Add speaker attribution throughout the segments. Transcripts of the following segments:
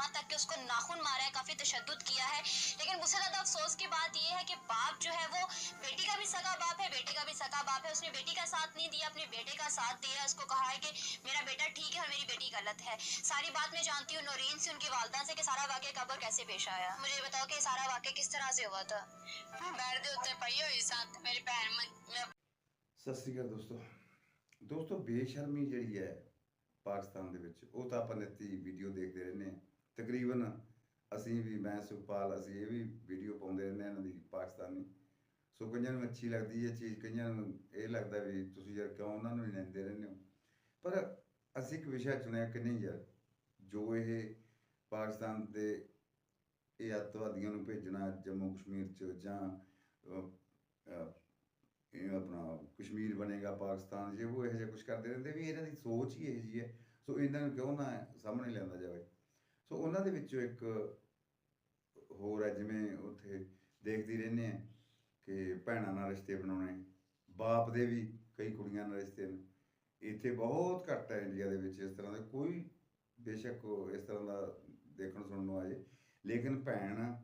Speaker 1: यहाँ तक कि उसको नाखून मारा है काफी तशद किया है लेकिन मुझसे ज्यादा अफसोस की बात यह है कि बाप जो है वो बेटी का भी सगा बाप है बेटे का भी सगा बाप है उसने बेटी का साथ नहीं दिया अपने बेटे का साथ दिया उसको कहा है कि मेरा बेटा ठीक है और मेरी बेटी गलत है सारी बात मैं जानती हूँ नौरीन से उनकी वालदा से कि सारा वाक्य कब और कैसे पेश आया मुझे ये बताओ कि ये सारा वाक्य किस तरह से हुआ था
Speaker 2: ਬੈਠ ਦੇ ਉੱਤੇ ਪਈ ਹੋਈ ਸਾਂ ਤੇ ਮੇਰੀ ਭੈਣ ਮ- ਮੈਂ
Speaker 3: ਸਤਿ ਸ਼੍ਰੀ ਅਕਾਲ ਦੋਸਤੋ ਦੋਸਤੋ ਬੇਸ਼ਰਮੀ ਜਿਹੜੀ ਹੈ ਪਾਕਿਸਤਾਨ ਦੇ ਵਿੱਚ ਉਹ ਤਾਂ ਆਪਾਂ ਨਿੱਤੀ ਵੀਡੀਓ ਦੇਖਦੇ ਰਹਿੰਦੇ ਹਾਂ ਤਕਰੀਬਨ ਅਸੀਂ ਵੀ, ਮੈਂ, ਸੁਖਪਾਲ, ਅਸੀਂ ਇਹ ਵੀ ਵੀਡੀਓ ਪਾਉਂਦੇ ਰਹਿੰਦੇ ਹਾਂ ਇਹਨਾਂ ਦੀ, ਪਾਕਿਸਤਾਨੀ। ਸੋ ਕਈਆਂ ਨੂੰ ਅੱਛੀ ਲੱਗਦੀ ਹੈ ਚੀਜ਼, ਕਈਆਂ ਨੂੰ ਇਹ ਲੱਗਦਾ ਵੀ ਤੁਸੀਂ ਯਾਰ ਕਿਉਂ ਉਹਨਾਂ ਨੂੰ ਲੈਂਦੇ ਰਹਿੰਦੇ ਹੋ? ਪਰ ਅਸੀਂ ਇੱਕ ਵਿਸ਼ਾ ਚੁਣਿਆ ਕਿ ਨਹੀਂ ਯਾਰ, ਜੋ ਇਹ ਪਾਕਿਸਤਾਨ ਦੇ ਇਹ ਅੱਤਵਾਦੀਆਂ ਨੂੰ ਭੇਜਣਾ ਜੰਮੂ ਕਸ਼ਮੀਰ ਚ ਜਾਂ ਇਹ ਆਪਣਾ ਕਸ਼ਮੀਰ ਬਣੇਗਾ ਪਾਕਿਸਤਾਨ ਜੇ ਉਹ ਇਹੋ ਜਿਹਾ ਕੁਝ ਕਰਦੇ ਰਹਿੰਦੇ ਵੀ ਇਹਨਾਂ ਦੀ ਸੋਚ ਹੀ ਇਹੋ ਜਿਹੀ ਹੈ। ਸੋ ਇਹਨਾਂ ਨੂੰ ਕਿਉਂ ਨਾ ਸਾਹਮਣੇ ਲਿਆਂਦਾ ਜਾਵੇ? ਸੋ ਉਹਨਾਂ ਦੇ ਵਿੱਚੋਂ ਇੱਕ ਹੋਰ ਹੈ, ਜਿਵੇਂ ਉੱਥੇ ਦੇਖਦੀ ਰਹਿੰਦੇ ਆ ਕਿ ਭੈਣਾਂ ਨਾਲ ਰਿਸ਼ਤੇ ਬਣਾਉਣੇ, ਬਾਪ ਦੇ ਵੀ ਕਈ ਕੁੜੀਆਂ ਨਾਲ ਰਿਸ਼ਤੇ ਨੇ ਇੱਥੇ ਬਹੁਤ ਘੱਟ ਹੈ ਇੰਡੀਆ ਦੇ ਵਿੱਚ ਇਸ ਤਰ੍ਹਾਂ ਦਾ, ਕੋਈ ਬੇਸ਼ੱਕ ਇਸ ਤਰ੍ਹਾਂ ਦਾ ਦੇਖਣ ਸੁਣਨ ਨੂੰ ਆਏ। ਲੇਕਿਨ ਭੈਣ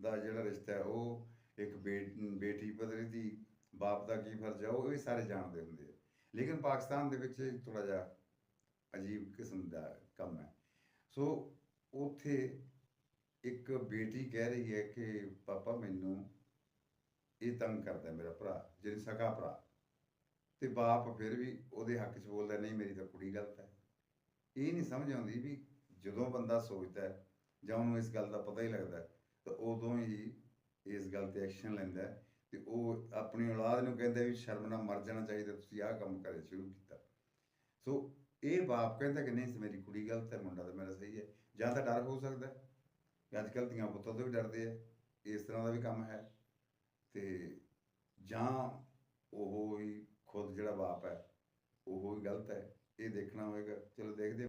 Speaker 3: ਦਾ ਜਿਹੜਾ ਰਿਸ਼ਤਾ ਹੈ, ਉਹ ਇੱਕ ਬੇ- ਬੇਟੀ ਪਤਨੀ ਦੀ ਬਾਪ ਦਾ ਕੀ ਫਰਜ਼ ਹੈ, ਉਹ ਇਹ ਸਾਰੇ ਜਾਣਦੇ ਹੁੰਦੇ ਆ। ਲੇਕਿਨ ਪਾਕਿਸਤਾਨ ਦੇ ਵਿੱਚ ਥੋੜਾ ਜਿਹਾ ਅਜੀਬ ਕਿਸਮ ਦਾ ਕੰਮ ਹੈ। ਸੋ ਉੱਥੇ ਇੱਕ ਬੇਟੀ ਕਹਿ ਰਹੀ ਹੈ ਕਿ, ਪਾਪਾ, ਮੈਨੂੰ ਇਹ ਤੰਗ ਕਰਦਾ ਮੇਰਾ ਭਰਾ ਜਿਹਨੇ ਸਕਾ ਭਰਾ। ਤੇ ਬਾਪ ਫਿਰ ਵੀ ਉਹਦੇ ਹੱਕ 'ਚ ਬੋਲਦਾ, ਨਹੀਂ, ਮੇਰੀ ਤਾਂ ਕੁੜੀ ਗਲਤ ਹੈ। ਇਹ ਨਹੀਂ ਸਮਝ ਆਉਂਦੀ ਵੀ ਜਦੋਂ ਬੰਦਾ ਸੋਚਦਾ ਹੈ ਜਾਂ ਉਹਨੂੰ ਇਸ ਗੱਲ ਦਾ ਪਤਾ ਹੀ ਲੱਗਦਾ ਤਾਂ ਉਦੋਂ ਹੀ ਇਸ ਗੱਲ ਤੇ ਐਕਸ਼ਨ ਲੈਂਦਾ ਹੈ ਤੇ ਉਹ ਆਪਣੀ ਔਲਾਦ ਨੂੰ ਕਹਿੰਦਾ ਵੀ, ਸ਼ਰਮ ਨਾਲ ਮਰ ਜਾਣਾ ਚਾਹੀਦਾ, ਤੁਸੀਂ ਆਹ ਕੰਮ ਕਰੇ ਸ਼ੁਰੂ ਕੀਤਾ। ਸੋ ਇਹ ਬਾਪ ਕਹਿੰਦਾ ਕਿ ਨਹੀਂ ਮੇਰੀ ਕੁੜੀ ਗਲਤ ਹੈ, ਮੁੰਡਾ ਤਾਂ ਮੇਰਾ ਸਹੀ ਹੈ। ਜਾਂ ਤਾਂ ਡਰ ਹੋ ਸਕਦਾ ਕਿ ਅੱਜ ਕੱਲ੍ਹ ਦੀਆਂ ਪੁੱਤਾਂ ਤੋਂ ਵੀ ਡਰਦੇ ਆ, ਇਸ ਤਰ੍ਹਾਂ ਦਾ ਵੀ ਕੰਮ ਹੈ। ਤੇ ਜਾਂ ਉਹ ਹੀ ਖੁਦ ਜਿਹੜਾ ਬਾਪ ਹੈ, ਉਹ ਹੀ ਗਲਤ ਹੈ, ਇਹ ਦੇਖਣਾ ਹੋਵੇਗਾ ਚਲੋ ਦੇਖਦੇ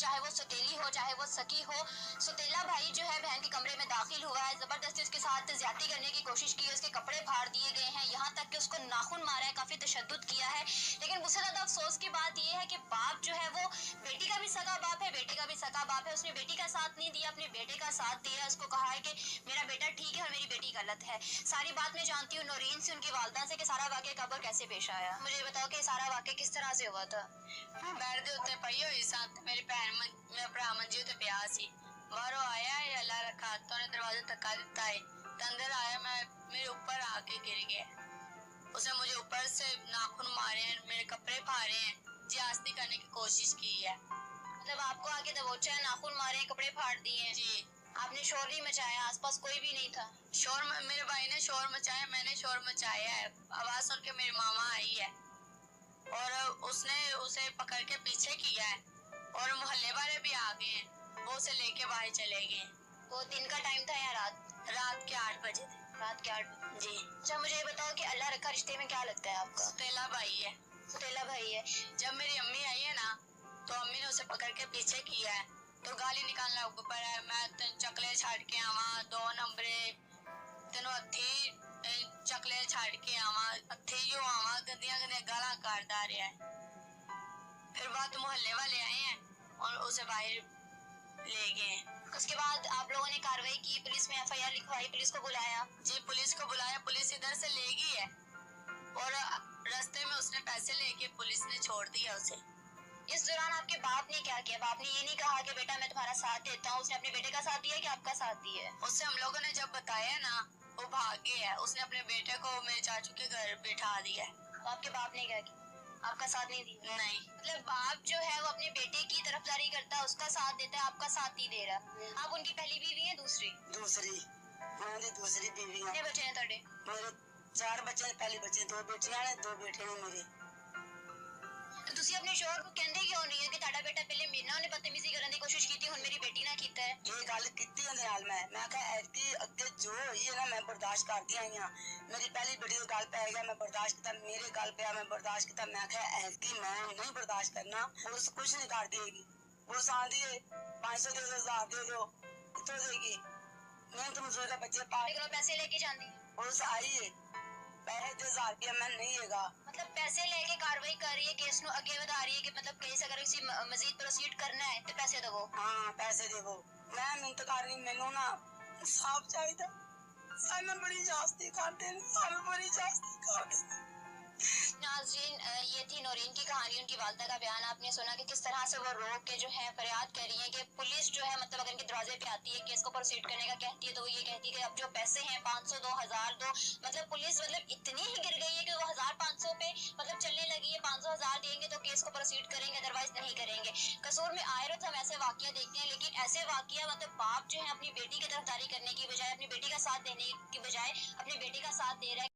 Speaker 1: चाहे वो सतीली हो, चाहे वो सकी हो। सतीला भाई जो है बहन के कमरे में दाखिल हुआ है। ज़बरदस्ती उसके साथ ज़्यादा करने की कोशिश की है। उसके कपड़े फाड़ दिए गए हैं। यहाँ तक कि उसको नाखून मारा है। काफ़ी तशद किया है। लेकिन मुझसे ज़्यादा अफसोस की बात यह है कि बाप जो है वो बेटी का भी सगा बाप है, बेटे का भी सगा बाप है। उसने बेटी का साथ नहीं दिया, अपने बेटे का साथ दिया उसको कहा है कि मेरा बेटा ठीक है और मेरी बेटी गलत है। सारी बात मैं जानती हूँ नौरीन से, उनकी वालदा से कि सारा वाक्य कब और कैसे पेश आया। मुझे बताओ कि सारा वाक्य किस तरह से हुआ था?
Speaker 2: बैठ होते पाई हो साथ मेरी बहन ब्राह्मण जी तो ब्याह सी। बाहरों आया है अल्लाह रखा हाथों ने दरवाज़ा धक्का दिता है। तो तंदर आया मैं मेरे ऊपर आके गिर गया। उसने मुझे ऊपर से नाखून मारे हैं मेरे कपड़े फाड़े हैं। जियास्ती करने की कोशिश की है।
Speaker 1: मतलब आपको आके दबोचा है नाखून मारे हैं कपड़े फाड़ दिए हैं।
Speaker 2: जी।
Speaker 1: आपने शोर नहीं मचाया आसपास कोई भी नहीं था।
Speaker 2: शोर मेरे भाई ने शोर मचाया मैंने शोर मचाया है। आवाज़ सुन के मेरी मामा आई है। और उसने उसे पकड़ के पीछे किया है। और मोहल्ले वाले भी आ गए हैं। वो उसे लेके बाहर चले गए
Speaker 1: वो दिन का टाइम था या रात?
Speaker 2: रात के आठ बजे थे।
Speaker 1: रात के आठ
Speaker 2: जी।
Speaker 1: अच्छा मुझे ये बताओ कि अल्लाह रखा रिश्ते में क्या लगता है आपका?
Speaker 2: सुतेला भाई है।
Speaker 1: सुतेला भाई है।
Speaker 2: जब मेरी अम्मी आई है ना तो अम्मी ने उसे पकड़ के पीछे किया है। तो गाली निकालना ऊपर है। मैं तेन चकले छाड़ के आवा दो नंबरे तेनों हथी चकले छाड़ के आवा हथी जो आवा गंदियाँ गंदियाँ गाला काटदा रहा है। फिर बाद मोहल्ले वाले आए हैं और उसे बाहर ले गए
Speaker 1: उसके बाद आप लोगों ने कार्रवाई की पुलिस में एफआईआर लिखवाई पुलिस को बुलाया।
Speaker 2: जी पुलिस को बुलाया। पुलिस इधर से ले गई है और रास्ते में उसने पैसे लेके पुलिस ने छोड़ दिया उसे।
Speaker 1: इस दौरान आपके बाप ने क्या किया? बाप ने ये नहीं कहा कि बेटा मैं तुम्हारा साथ देता हूँ। उसने अपने बेटे का साथ दिया कि आपका साथ दिया है?
Speaker 2: उससे हम लोगों ने जब बताया ना वो भाग गया है। उसने अपने बेटे को मेरे चाचू के घर बिठा दिया है।
Speaker 1: तो आपके बाप ने क्या किया? आपका साथ नहीं दिया
Speaker 2: नहीं
Speaker 1: मतलब बाप जो है वो अपने बेटे की तरफदारी करता है उसका साथ देता है आपका साथ नहीं दे रहा आप उनकी पहली बीवी है दूसरी
Speaker 4: ਦੂਸਰੀ ਉਹਨਾਂ ਦੀ ਦੂਸਰੀ ਬੀਵੀ ਆ
Speaker 1: कितने बच्चे हैं ਤੁਹਾਡੇ
Speaker 4: ਮੇਰੇ ਚਾਰ ਬੱਚੇ ਨੇ, ਪਹਿਲੇ ਬੱਚੇ ਦੋ ਬੇਟੀਆਂ ਨੇ ਦੋ ਬੇਟੇ ਨੇ ਮੇਰੇ
Speaker 1: ਤੇ ਤੁਸੀਂ ਆਪਣੇ ਸ਼ੋਹਰ ਨੂੰ ਕਹਿੰਦੇ ਕਿਉਂ ਨਹੀਂ ਹੈ ਕਿ ਤੁਹਾਡਾ ਬੇਟਾ ਪਹਿਲੇ ਮੇਰੇ ਨਾਲ ਉਹਨੇ ਬਦਤਮੀਜ਼ੀ
Speaker 4: ਇਹ ਗੱਲ ਕੀਤੀ ਉਹਦੇ ਨਾਲ ਮੈਂ ਮੈਂ ਕਿਹਾ ਐਤਕੀ ਅੱਗੇ ਜੋ ਹੋਈ ਹੈ ਨਾ ਮੈਂ ਬਰਦਾਸ਼ਤ ਕਰਦੀ ਆਈ ਹਾਂ ਮੇਰੀ ਪਹਿਲੀ ਬੇਟੀ ਦਾ ਗੱਲ ਪੈ ਗਿਆ ਮੈਂ ਬਰਦਾਸ਼ਤ ਕੀਤਾ ਮੇਰੇ ਗੱਲ ਪਿਆ ਮੈਂ ਬਰਦਾਸ਼ਤ ਕੀਤਾ ਮੈਂ ਕਿਹਾ ਐਤਕੀ ਮੈਂ ਨਹੀਂ ਬਰਦਾਸ਼ਤ ਕਰਨਾ ਪੁਲਿਸ ਕੁਝ ਨਹੀਂ ਕਰਦੀ ਹੈਗੀ ਪੁਲਿਸ ਆਂਦੀ ਹੈ 500 ਦੇ ਦਿਓ 1000 ਦੇ ਦਿਓ ਕਿੱਥੋਂ ਦੇਗੀ ਮਿਹਨਤ ਮਜ਼ਦੂਰੀ ਦਾ जे पा
Speaker 1: मेरे को पैसे लेके जाती है
Speaker 4: पुलिस आई है पैसे दे हजार रुपया मैं नहीं हैगा
Speaker 1: मतलब पैसे लेके कार्रवाई कर रही है केस ਨੂੰ ਅੱਗੇ ਵਧਾ ਰਹੀ ਹੈ ਕਿ ਮਤਲਬ ਕੇਸ ਅਗਰ ਅਸੀਂ ਮ- ਮਜ਼ੀਦ ਪ੍ਰੋਸੀਡ ਕਰਨਾ ਹੈ ਤੇ ਪੈਸੇ ਦੇਵੋ
Speaker 4: ਹਾਂ ਪੈਸੇ ਦੇਵੋ ਮੈਂ ਮਿੰਤ ਕਰ ਰਹੀ ਮੈਨੂੰ ਨਾ ਸਾਫ ਚਾਹੀਦਾ ਸਾਨੂੰ ਬੜੀ ਜਾਸਤੀ ਕਰਦੇ ਨੇ ਸਾਨੂੰ ਬੜੀ ਜਾਸਤੀ ਕਰਦੇ ਨੇ
Speaker 1: नाजरीन अ, ये थी नौरीन की कहानी उनकी वालदा का बयान आपने सुना कि किस तरह से वो रो के जो है फरियाद कर रही है कि पुलिस जो है मतलब अगर इनके दरवाजे पे आती है केस को प्रोसीड करने का कहती है तो वो ये कहती है कि अब जो पैसे हैं पाँच सौ दो हजार दो मतलब पुलिस मतलब इतनी ही गिर गई है कि वो हजार पाँच सौ पे मतलब चलने लगी है पाँच सौ हजार देंगे केस को प्रोसीड करेंगे अदरवाइज़ नहीं करेंगे। कसूर में आए रोज हम ऐसे वाक्य देखते हैं, लेकिन ऐसे वाक्य मतलब बाप जो है अपनी बेटी की तरफदारी करने की बजाय, अपनी बेटी का साथ देने की बजाय, अपनी बेटी का साथ दे रहे